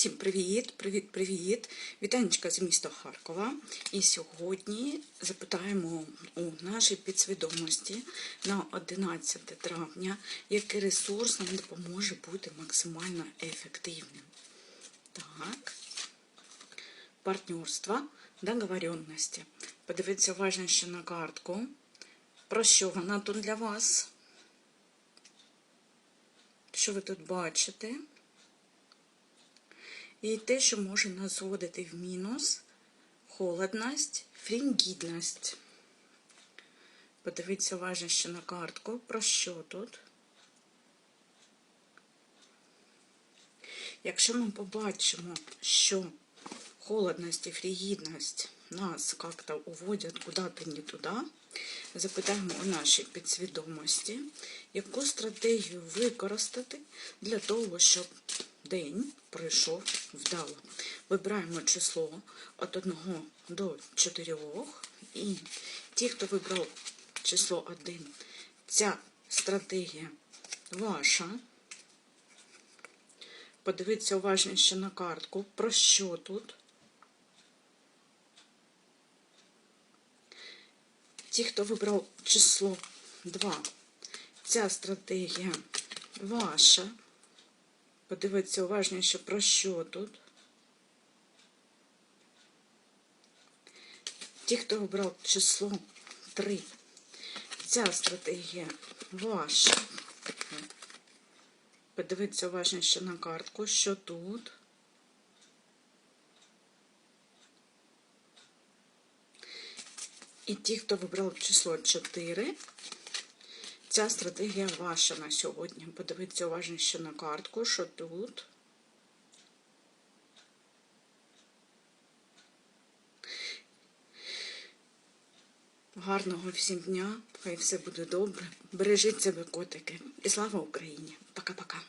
Всім привіт, привіт, привіт! Вітанечка з міста Харкова. І сьогодні запитаємо у нашій підсвідомості на 11 травня, який ресурс нам допоможе бути максимально ефективним. Так. Партнерство, договоренності. Подивіться уважніше на картку. Про що вона тут для вас? Що ви тут бачите? І те, що може нас зводити в мінус, холодність, фрінгідність. Подивіться уважніше на картку. Про що тут? Якщо ми побачимо, що холодність і фрігідність нас как-то уводять куда-то не туди, запитаємо у нашій підсвідомості, яку стратегію використати для того, щоб день пройшов вдало. Вибираємо число від 1 до 4. І ті, хто вибрав число 1, ця стратегія ваша. Подивіться уважніше на картку. Про що тут? Ті, хто вибрав число 2, ця стратегія ваша. Подивіться уважніше, про що тут. Ті, хто вибрав число 3, ця стратегія ваша. Подивіться уважніше на картку, що тут. І ті, хто вибрав число 4, ця стратегія ваша на сьогодні. Подивіться уважніше на картку, що тут. Гарного всім дня, хай все буде добре. Бережіть себе, котики. І слава Україні! Пока-пока.